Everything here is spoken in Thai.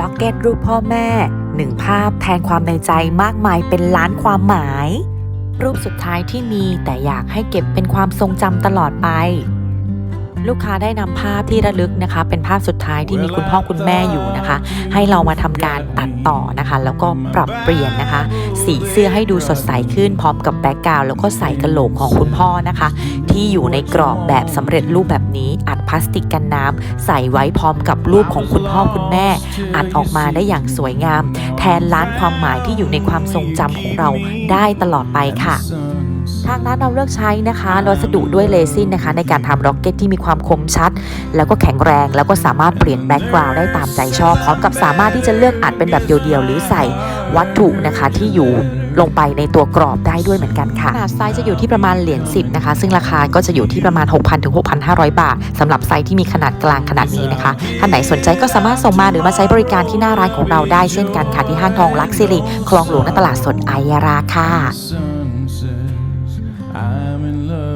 ล็อกเก็ตรูปพ่อแม่หนึ่งภาพแทนความในใจมากมายเป็นล้านความหมาย รูปสุดท้ายที่มีแต่อยากให้เก็บเป็นความทรงจำตลอดไป ลูกค้าได้นำภาพที่ระลึกนะคะ เป็นภาพสุดท้ายที่มีคุณพ่อคุณแม่อยู่นะคะ ให้เรามาทำการตัดต่อนะคะ แล้วก็ปรับเปลี่ยนนะคะ สีเสื้อให้ดูสดใสขึ้นพร้อมกับแบ็กกราวด์แล้วก็ใส่กระโหลกของคุณพ่อนะคะ ที่อยู่ในกรอบแบบสำเร็จรูปแบบนี้อัดพลาสติกกันน้ำใส่ไว้พร้อมกับรูปของคุณพ่อคุณแม่ อัดออกมาได้อย่างสวยงาม แทนล้านความหมายที่อยู่ในความทรงจำของเราได้ตลอดไปค่ะ ทางร้านเราเลือกใช้นะคะวัสดุด้วยเรซินนะคะ ในการทำร็อกเก็ตที่มีความคมชัด แล้วก็แข็งแรง แล้วก็สามารถเปลี่ยนแบ็กกราวด์ได้ตามใจชอบ พร้อมกับสามารถที่จะเลือกอัดเป็นแบบเดียวๆหรือใส่วัตถุนะคะที่อยู่ลงไปในตัวกรอบได้ด้วยเหมือนกันค่ะขนาดไซส์จะอยู่ที่ประมาณเหรียญ10นะคะ ซึ่งราคาก็จะอยู่ที่ประมาณ 6,000ถึง6,500 บาทสำหรับไซส์ที่มีขนาดกลางขนาดนี้นะคะท่านไหนสนใจก็สามารถส่งมาหรือมาใช้บริการที่หน้าร้านของเราได้เช่นกันค่ะที่ห้างทองลักซิลีคลองหลวงณตลาดสดไอยาราค่ะ I'm in love.